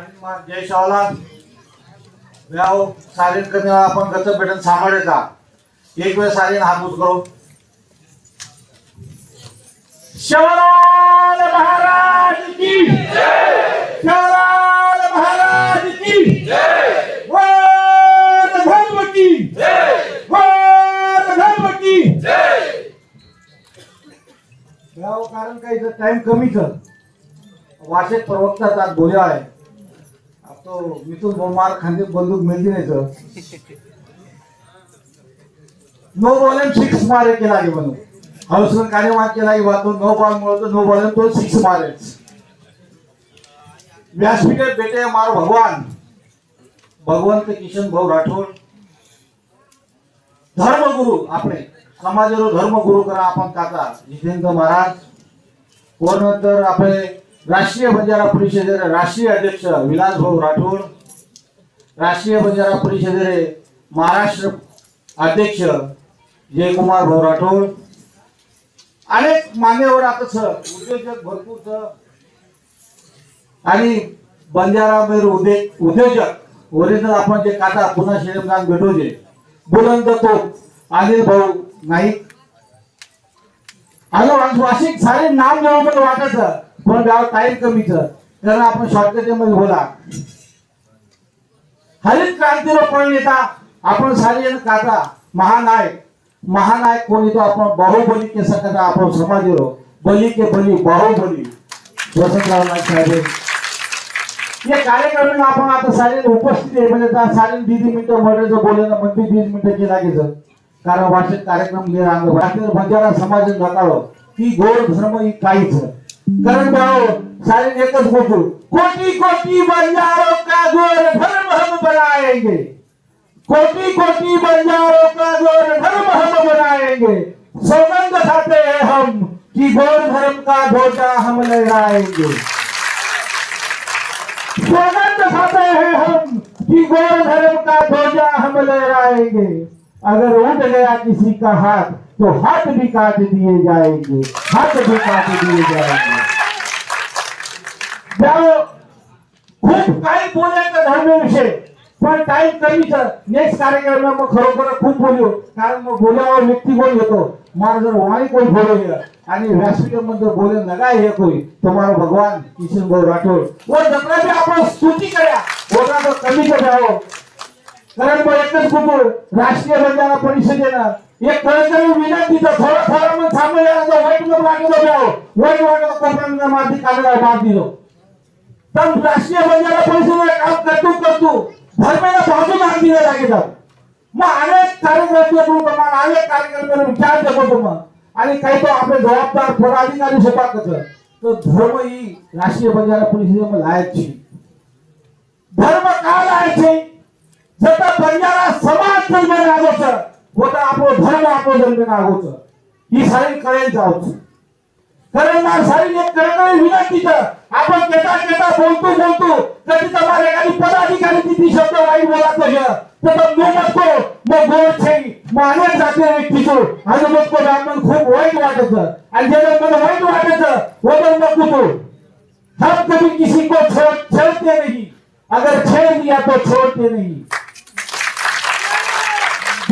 आणि मा- जय शाहला व्याव सारेन कमी आपण गच भेटून सांभाळायचा एक वेळ सारीन हापूस करू. शिवलाल महाराज की शिवलाल महाराज की वर धर्म की वर धर्म की कारण काही टाइम कमीच वाचक प्रवक्ता आज बोल्या आहे. तो मिथून नो बॉल सिक्स मारे केला की म्हणून. हौसन कार्यवाद केला की वाचून नो बॉल मिळतो नो बॉल तो सिक्स मारे व्यासपीठ बेटे मार भगवान. भगवंत किशन भाऊ राठोड. धर्मगुरु आपले. समाजावर धर्मगुरु करा आपण काका. जितेंद्र महाराज. कोण तर आपले राष्ट्रीय बंजारा परिषदेचे राष्ट्रीय अध्यक्ष विलास भाऊ राठोड राष्ट्रीय बंजारा परिषदेचे महाराष्ट्र अध्यक्ष जयकुमार भाऊ राठोड अनेक मान्यवर आता उद्योजक भरपूर आणि बंजारा मेर उद्योग उद्योजक ओरिजिनल आपण जे काटा पुन्हा श्रीरामदान भेटोजे बुलंद तो अनिल भाऊ नाईक. अनुवांशिक सारे नाम वाटायचं मला वाटत पण गाव टाइम कमीच कारण आपण शॉर्टकट बोला. हरित क्रांतीला पण नेता? आपण सारे काता महानायक. महानायक कोण येतो? आपण बाहुबली के सकता आपण समाज बली के बली बाहुबली. वसंतराव नाईक साहेब. या कार्यक्रमाला आपण आता सारे उपस्थित आहे. म्हणजे सारे दीदी मिनिटं मराठीचं बोलायला म्हणते दीड मिनिटं केला गेलं कारण वार्षिक कार्यक्रम लिहिला. अंग भारतीय बंजारा समाज नकारो ती गोड धर्म ही काहीच. सारे बंजारों का गोर धर्म हम बनाएँगे। कोटी कोटी बंजारों का गोर धर्म हम बनाएँगे। सौगंध खाते हैं हम कि गोर धर्म का ध्वजा हम लहराएँगे। सौगंध खाते हैं हम कि गौर धर्म का ध्वजा हम लहराएँगे। अगर उठ गया किसी का हाथ तो हाथ भी काट दिए जाएंगे हाथ भी काट दिए जाएंगे त्यामुळं खूप काही बोलायचं धर्माविषयी पण टाइम कमीच नेक्स्ट कार्यक्रम मग खरोखर खूप बोलू कारण मग बोलावर व्यक्ती कोण येतो मारा जर वाणी कोण बोलो आणि व्यासपीठमध्ये बोले लगा हे कोई तुम्हारा भगवान किशन भाऊ राठोड वो जत्रा भी आपण स्तुती करा बोला तो कमी करावं कारण मग एकच कुटुंब राष्ट्रीय बंजारा परिषदेनं एक कळकळी विनंतीचं थोडं थोडं मग थांबलं वाईट नको लागलं द्यावं वाईट वाटलं कोपऱ्यामध्ये माती काढला मात दिलो पण राष्ट्रीय बंजारा परिषदेला काम करतो करतो. धर्माला बाजूला दिले लागेल मग अनेक कार्यक्रम अनेक कार्यक्रम विचार करतो मग. आणि काही तो आपले जबाबदार पदाधिकारी स्वतः कसं तर धर्म ही राष्ट्रीय बंजारा परिषदेमध्ये लायकची धर्म का लायचे जता बंजारा समाज जन्मे लागोच होता आपो धर्म आपो जन्म नागोच ही सारी कळेल जाऊच. करणार सारी एक करणारी विना तिथं. आपण घेता घेता बोलतो बोलतो. कधी तुम्हाला एखादी पदाधिकारी किती शब्द वाईट बोलत असेल तर मी नको. मग गोड छेई मान्या जाते व्यक्तीचो आणि मग तो ब्राह्मण खूप वाईट वाटत. आणि ज्याला मला वाईट वाटत होतं मग कुठो हा कभी किसी को छोड़ छोड़ते नहीं. अगर छेड़ दिया तो छोड़ते नहीं.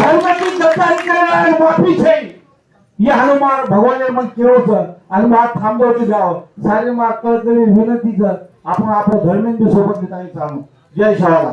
धर्म की गद्दारी करणारा माफी छै ये हनुमान भगवान मन केवळ आणि मग थांबवते जावं सारे माग कळकळी विनंतीच आपण आपलं धर्मेंद्र सोबत नेता चालू. जय शाळा